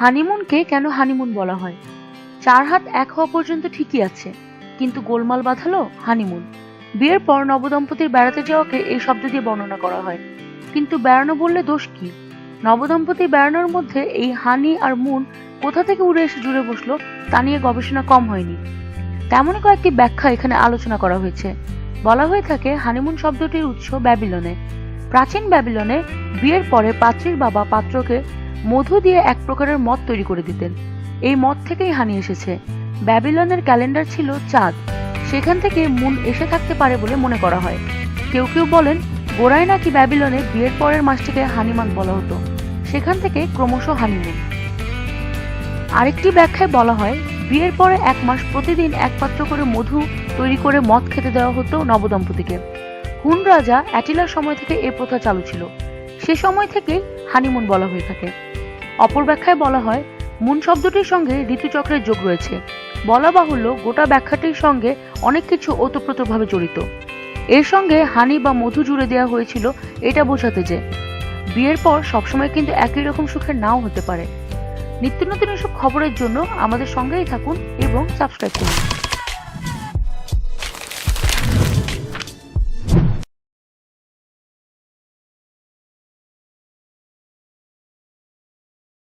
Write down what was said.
হানিমুনকে কেন হানিমুন বলা হয়? চার হাত এক হওয়া পর্যন্ত ঠিকই আছে, কিন্তু গোলমাল বাঁধালো হানিমুন। বিয়ের পর নবদম্পতির বেড়াতে যাওয়াকে এই শব্দ দিয়ে বর্ণনা করা হয়। কিন্তু বেড়ানো বললে দোষ কি? নবদম্পতি বেড়ানোর মধ্যে এই হানি আর মুন কোথা থেকে উড়ে এসে জুড়ে বসল তা নিয়ে গবেষণা কম হয়নি। তেমনই কয়েকটি ব্যাখ্যা এখানে আলোচনা করা হয়েছে। বলা হয়ে থাকে হানিমুন শব্দটির উৎস ব্যাবিলনে। প্রাচীন ব্যাবিলনে বিয়ের পরে পাত্রীর বাবা পাত্রকে মধু দিয়ে এক প্রকারের মদ তৈরি করে দিতেন। এই মদ থেকেই হানি এসেছে। ব্যাবিলনের ক্যালেন্ডার ছিল চাঁদ। সেখান থেকে মুন এসে থাকতে পারে বলে মনে করা হয়। কেউ কেউ বলেন, গোড়ায় নাকি ব্যাবিলনে বিয়ের পরের মাসটিকে হানিমান বলা হতো। সেখান থেকে ক্রমশ হানিমুন। আরেকটি ব্যাখ্যায় বলা হয়, বিয়ের পরে এক মাস প্রতিদিন এক পাত্র করে মধু তৈরি করে মদ খেতে দেওয়া হতো নবদম্পতিকে। হুন রাজা অ্যাটিলার সময় থেকে এ প্রথা চালু ছিল। সে সময় থেকেই হানিমুন বলা হয়ে থাকে। অপর ব্যাখ্যায় বলা হয়, মুন শব্দটির সঙ্গে ঋতুচক্রের যোগ রয়েছে। বলা বাহুল্য, গোটা ব্যাখ্যাটির সঙ্গে অনেক কিছু ওতপ্রোতভাবে জড়িত। এর সঙ্গে হানি বা মধু জুড়ে দেওয়া হয়েছিল এটা বোঝাতে যে, বিয়ের পর সবসময় কিন্তু একই রকম সুখের নাও হতে পারে। নিত্য নতুন এসব খবরের জন্য আমাদের সঙ্গেই থাকুন এবং সাবস্ক্রাইব করুন।